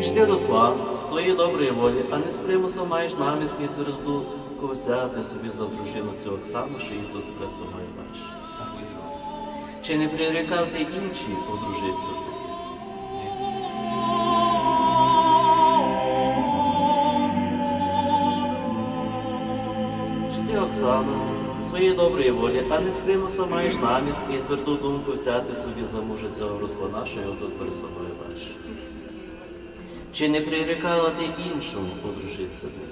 Пішли до слав своєї доброї волі, а не з примусом маєш намір і тверду взяти собі за дружину цю Оксану, що її тут перед собою бачиш. Чи не прирікав ти інші одружитися з ним? Чи ти, Оксана, своєї доброї волі, а не з примусом маєш намір і тверду думку взяти собі за мужа цього Руслана, що його тут перед собою бачиш? Чи не прирікала ти іншому одружитися з ним?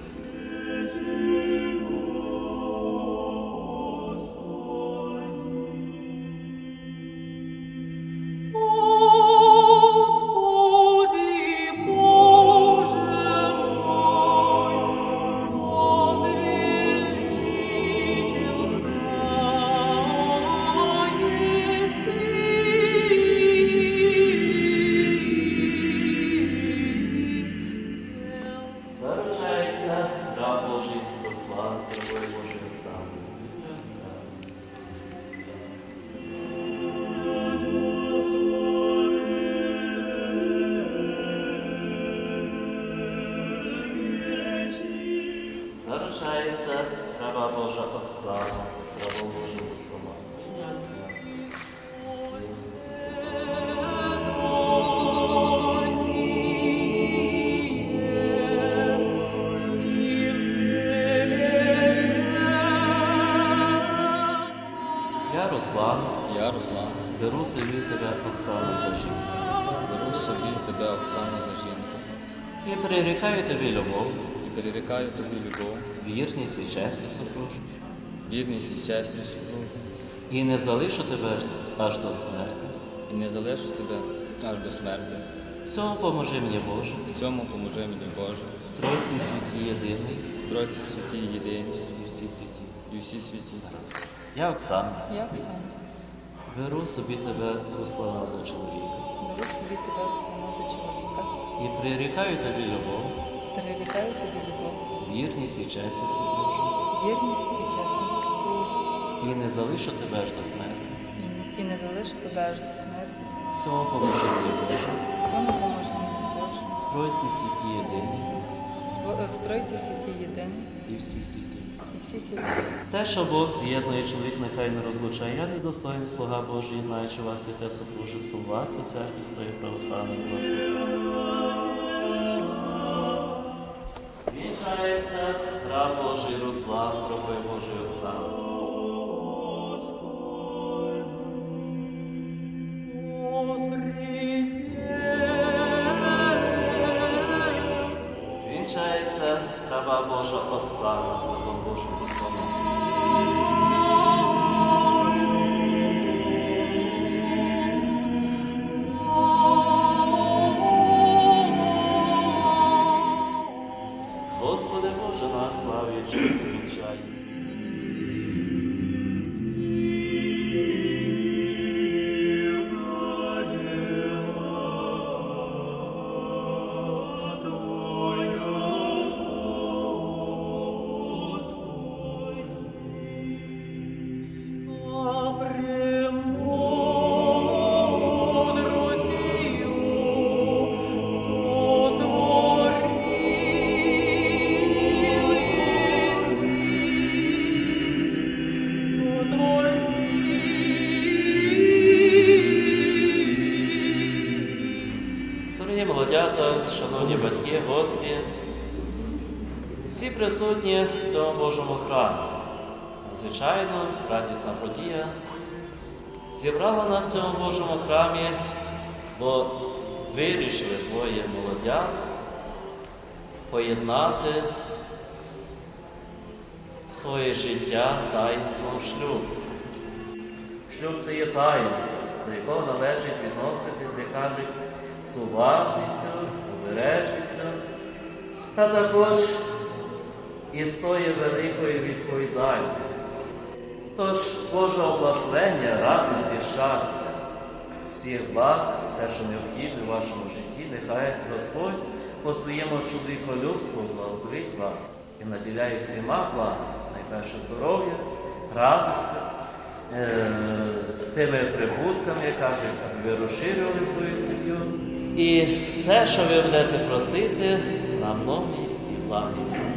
Собі тебе, Оксана, за жінку. беру собі тебе, Оксана, за жінку, І прирікаю тобі любов, і перерікаю тобі любов, вірність і чесність супружу. вірність і чесність супружу, І не залишу тебе аж, аж до смерти. і не залишу тебе аж до смерти. В цьому поможи мені, Боже, В цьому поможи мені Боже, Тройці святі єдиний В Тройці святі єдині і всі святі. і всі святі. Я, Оксана, Я Оксана, беру собі тебе, Руслана, за чоловіка. беру собі тебе Оксана за чоловіка, І прирікаю тобі любов, перерікаю тобі любов, вірність і чесність супружу. вірність і чесність супружу, І не залишу тебе аж до смерти. і- не залишу тебе аж до смерті. В цьому поможи мені, Боже, цьому поможе мені Боже. В Тройці святі єдині В Тройці святі єдині і всі святі. Те, що Бог з'єднує чоловік, нехай не розлучає. Я недостойний слуга Божий, знаючи вас і те супружество вас і церкві стої православної власне. Вінчається раб Божий Руслан раба Божа Оксана за рабом Божим молодята, шановні батьки, гості, всі присутні в цьому Божому храмі. Звичайно, радісна подія зібрала нас в цьому Божому храмі, бо вирішили двоє молодят поєднати своє життя таїнством шлюбу. Шлюб це є таїнство, до якого належить відноситись, як кажуть, з уважністю, обережністю, та також і з тою великою відповідальністю. Тож Божого благословення, радості, щастя, всіх благ, все, що необхідне в вашому житті, нехай Господь по своєму чоловіколюбству благословить вас і наділяє всіма благами, найперше здоров'я, радістю, е, тими прибутками, аби ви розширювали свою сім'ю І все, що ви будете просити, на многі і благі.